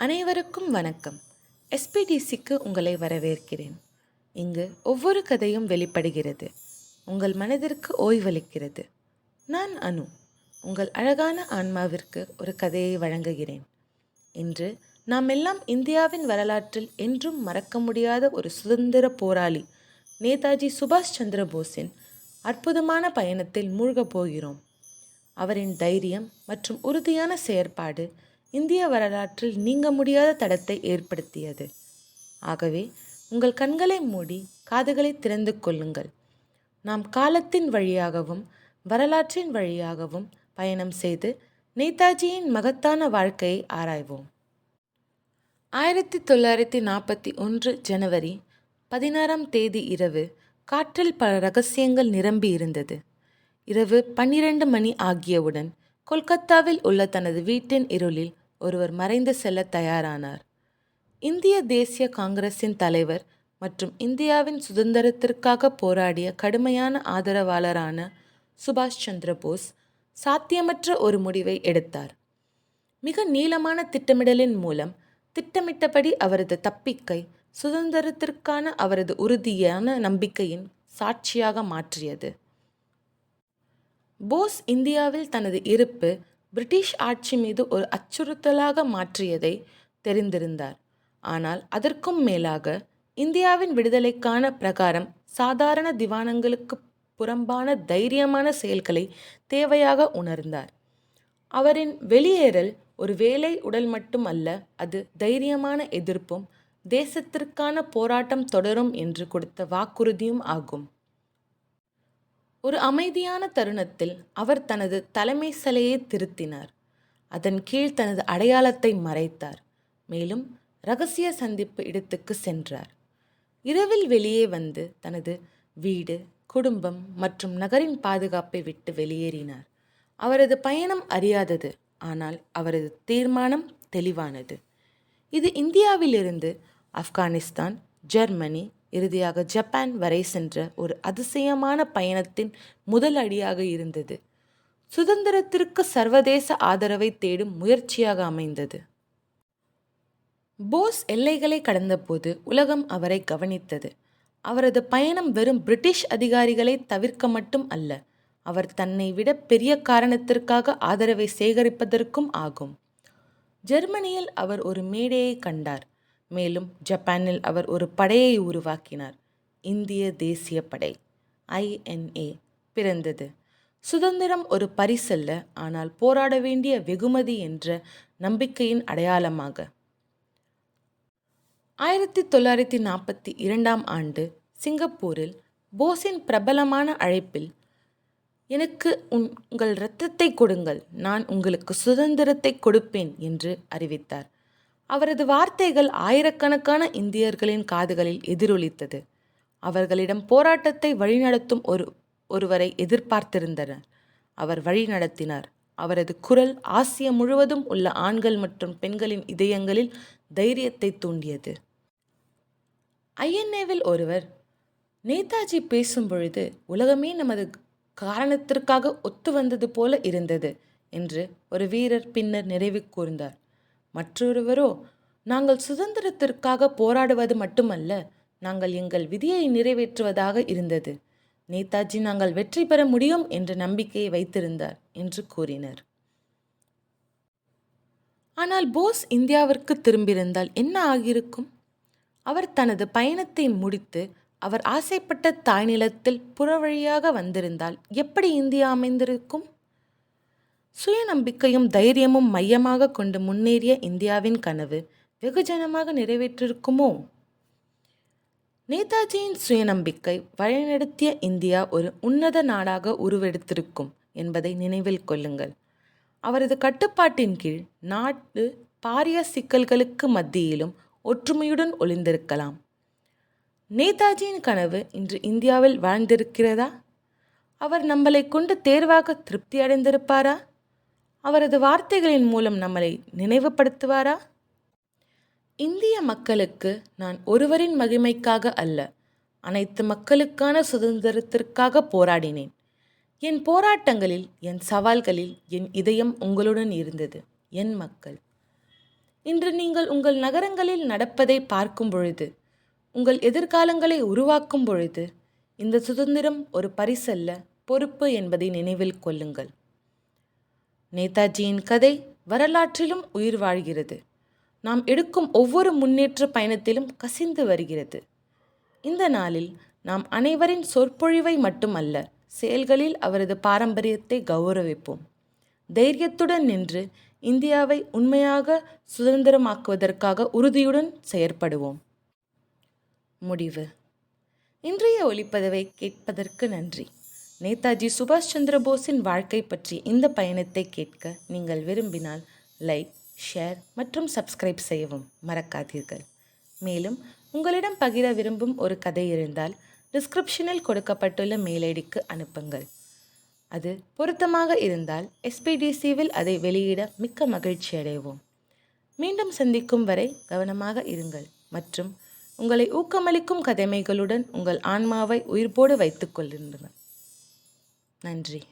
அனைவருக்கும் வணக்கம். எஸ்பிடிசிக்கு உங்களை வரவேற்கிறேன். இங்கு ஒவ்வொரு கதையும் வெளிப்படுகிறது. உங்கள் மனதிற்கு ஓய்வளிக்கிறது. நான் அனு. உங்கள் அழகான ஆன்மாவிற்கு ஒரு கதையை வழங்குகிறேன். இன்று நாம் எல்லாம் இந்தியாவின் வரலாற்றில் என்றும் மறக்க முடியாத ஒரு சுதந்திர போராளி நேதாஜி சுபாஷ் சந்திர போஸின் அற்புதமான பயணத்தில் மூழ்கப் போகிறோம். அவரின் தைரியம் மற்றும் உறுதியான செயற்பாடு இந்திய வரலாற்றில் நீங்க முடியாத தடத்தை ஏற்படுத்தியது. ஆகவே உங்கள் கண்களை மூடி காதுகளை திறந்து கொள்ளுங்கள். நாம் காலத்தின் வழியாகவும் வரலாற்றின் வழியாகவும் பயணம் செய்து நேதாஜியின் மகத்தான வாழ்க்கையை ஆராய்வோம். ஆயிரத்தி தொள்ளாயிரத்தி நாற்பத்தி ஒன்று ஜனவரி பதினாறாம் தேதி இரவு காற்றில் பல ரகசியங்கள் நிரம்பி இருந்தது. இரவு பன்னிரண்டு மணி ஆகியவுடன் கொல்கத்தாவில் உள்ள தனது வீட்டின் இருளில் ஒருவர் மறைந்து செல்ல தயாரானார். இந்திய தேசிய காங்கிரசின் தலைவர் மற்றும் இந்தியாவின் சுதந்திரத்திற்காக போராடிய கடுமையான ஆதரவாளரான சுபாஷ் சந்திர போஸ் சாத்தியமற்ற ஒரு முடிவை எடுத்தார். மிக நீளமான திட்டமிடலின் மூலம் திட்டமிட்டபடி அவரது தப்பிக்கை சுதந்திரத்திற்கான அவரது உறுதியான நம்பிக்கையின் சாட்சியாக மாற்றியது. போஸ் இந்தியாவில் தனது இருப்பு பிரிட்டிஷ் ஆட்சி மீது ஒரு அச்சுறுத்தலாக மாற்றியதை தெரிந்திருந்தார். ஆனால் அதற்கும் மேலாக இந்தியாவின் விடுதலைக்கான பிரகாரம் சாதாரண திவானங்களுக்கு புறம்பான தைரியமான செயல்களை தேவையாக உணர்ந்தார். அவரின் வெளியேறல் ஒரு வேலை உடல் மட்டும் அல்ல அது தைரியமான எதிர்ப்பும் தேசத்திற்கான போராட்டம் தொடரும் என்று கொடுத்த வாக்குறுதியும் ஆகும். ஒரு அமைதியான தருணத்தில் அவர் தனது தலைமை சிலையை திருத்தினார். அதன் கீழ் தனது அடையாளத்தை மறைத்தார். மேலும் ரகசிய சந்திப்பு இடத்துக்கு சென்றார். இரவில் வெளியே வந்து தனது வீடு குடும்பம் மற்றும் நகரின் பாதுகாப்பை விட்டு வெளியேறினார். அவரது பயணம் அறியாதது ஆனால் அவரது தீர்மானம் தெளிவானது. இது இந்தியாவிலிருந்து ஆப்கானிஸ்தான் ஜெர்மனி இறுதியாக ஜப்பான் வரை சென்ற ஒரு அதிசயமான பயணத்தின் முதல் அடியாக இருந்தது. சுதந்திரத்திற்கு சர்வதேச ஆதரவை தேடும் முயற்சியாக அமைந்தது. போஸ் எல்லைகளை கடந்தபோது உலகம் அவரை கவனித்தது. அவரது பயணம் வெறும் பிரிட்டிஷ் அதிகாரிகளை தவிர்க்க மட்டும் அல்ல அவர் தன்னை விட பெரிய காரணத்திற்காக ஆதரவை சேகரிப்பதற்கும் ஆகும். ஜெர்மனியில் அவர் ஒரு மேடையை கண்டார். மேலும் ஜப்பானில் அவர் ஒரு படையை உருவாக்கினார். இந்திய தேசிய படை ஐஎன்ஏ பிறந்தது. சுதந்திரம் ஒரு பரிசல்ல ஆனால் போராட வேண்டிய வெகுமதி என்ற நம்பிக்கையின் அடையாளமாக. ஆயிரத்தி தொள்ளாயிரத்தி நாற்பத்தி இரண்டாம் ஆண்டு சிங்கப்பூரில் போஸின் பிரபலமான அழைப்பில் எனக்கு உங்கள் இரத்தத்தை கொடுங்கள் நான் உங்களுக்கு சுதந்திரத்தை கொடுப்பேன் என்று அறிவித்தார். அவரது வார்த்தைகள் ஆயிரக்கணக்கான இந்தியர்களின் காதுகளில் எதிரொலித்தது. அவர்களிடம் போராட்டத்தை வழிநடத்தும் ஒரு ஒருவரை எதிர்பார்த்திருந்தனர். அவர் வழிநடத்தினார் அவரது குரல் ஆசியா முழுவதும் உள்ள ஆண்கள் மற்றும் பெண்களின் இதயங்களில் தைரியத்தை தூண்டியது. ஐஎன்ஏவில் ஒருவர் நேதாஜி பேசும் பொழுது உலகமே நமது காரணத்திற்காக ஒத்து வந்தது போல இருந்தது என்று ஒரு வீரர் பின்னர் நிறைவு கூர்ந்தார். மற்றொருவரோ நாங்கள் சுதந்திரத்திற்காக போராடுவது மட்டுமல்ல நாங்கள் எங்கள் விதியை நிறைவேற்றுவதாக இருந்தது. நேதாஜி நாங்கள் வெற்றி பெற முடியும் என்ற நம்பிக்கையை வைத்திருந்தார் என்று கூறினர். ஆனால் போஸ் இந்தியாவிற்கு திரும்பியிருந்தால் என்ன ஆகியிருக்கும்? அவர் தனது பயணத்தை முடித்து அவர் ஆசைப்பட்ட தாய்நிலத்தில் புறவழியாக வந்திருந்தால் எப்படி இந்தியா அமைந்திருக்கும்? சுயநம்பிக்கையும் தைரியமும் மையமாக கொண்டு முன்னேறிய இந்தியாவின் கனவு வெகுஜனமாக நிறைவேற்றிருக்குமோ? நேதாஜியின் சுயநம்பிக்கை வழிநடத்திய இந்தியா ஒரு உன்னத நாடாக உருவெடுத்திருக்கும் என்பதை நினைவில் கொள்ளுங்கள். அவரது கட்டுப்பாட்டின் கீழ் நாட்டு பாரிய சிக்கல்களுக்கு மத்தியிலும் ஒற்றுமையுடன் ஒளிந்திருக்கலாம். நேதாஜியின் கனவு இன்று இந்தியாவில் வாழ்ந்திருக்கிறதா? அவர் நம்மளை கொண்டு தேர்வாக திருப்தி அடைந்திருப்பாரா? அவரது வார்த்தைகளின் மூலம் நம்மளை நினைவுபடுத்துவாரா? இந்திய மக்களுக்கு நான் ஒருவரின் மகிமைக்காக அல்ல அனைத்து மக்களுக்கான சுதந்திரத்திற்காக போராடினேன். என் போராட்டங்களில் என் சவால்களில் என் இதயம் உங்களுடன் இருந்தது என் மக்கள். இன்று நீங்கள் உங்கள் நகரங்களில் நடப்பதை பார்க்கும் பொழுது உங்கள் எதிர்காலங்களை உருவாக்கும் பொழுது இந்த சுதந்திரம் ஒரு பரிசல்ல பொறுப்பு என்பதை நினைவில் கொள்ளுங்கள். நேதாஜியின் கதை வரலாற்றிலும் உயிர் வாழ்கிறது. நாம் எடுக்கும் ஒவ்வொரு முன்னேற்ற பயணத்திலும் கசிந்து வருகிறது. இந்த நாளில் நாம் அனைவரின் சொற்பொழிவை மட்டுமல்ல செயல்களில் அவரது பாரம்பரியத்தை கௌரவிப்போம். தைரியத்துடன் நின்று இந்தியாவை உண்மையாக சுதந்திரமாக்குவதற்காக உறுதியுடன் செயற்படுவோம். முடிவு. இன்றைய ஒளிப்பதவை கேட்பதற்கு நன்றி. நேதாஜி சுபாஷ் சந்திர போஸின் வாழ்க்கை பற்றி இந்த பயணத்தை கேட்க நீங்கள் விரும்பினால் லைக் ஷேர் மற்றும் சப்ஸ்கிரைப் செய்யவும் மறக்காதீர்கள். மேலும் உங்களிடம் பகிர விரும்பும் ஒரு கதை இருந்தால் டிஸ்கிரிப்ஷனில் கொடுக்கப்பட்டுள்ள மேலடிக்கு அனுப்புங்கள். அது பொருத்தமாக இருந்தால் எஸ்பிடிசிவில் அதை வெளியிட மிக்க மகிழ்ச்சி அடைவோம். மீண்டும் சந்திக்கும் வரை கவனமாக இருங்கள் மற்றும் உங்களை ஊக்கமளிக்கும் கதைமைகளுடன் உங்கள் ஆன்மாவை உயிர்ப்போடு வைத்துக் கொள்ளுங்கள். நன்றி.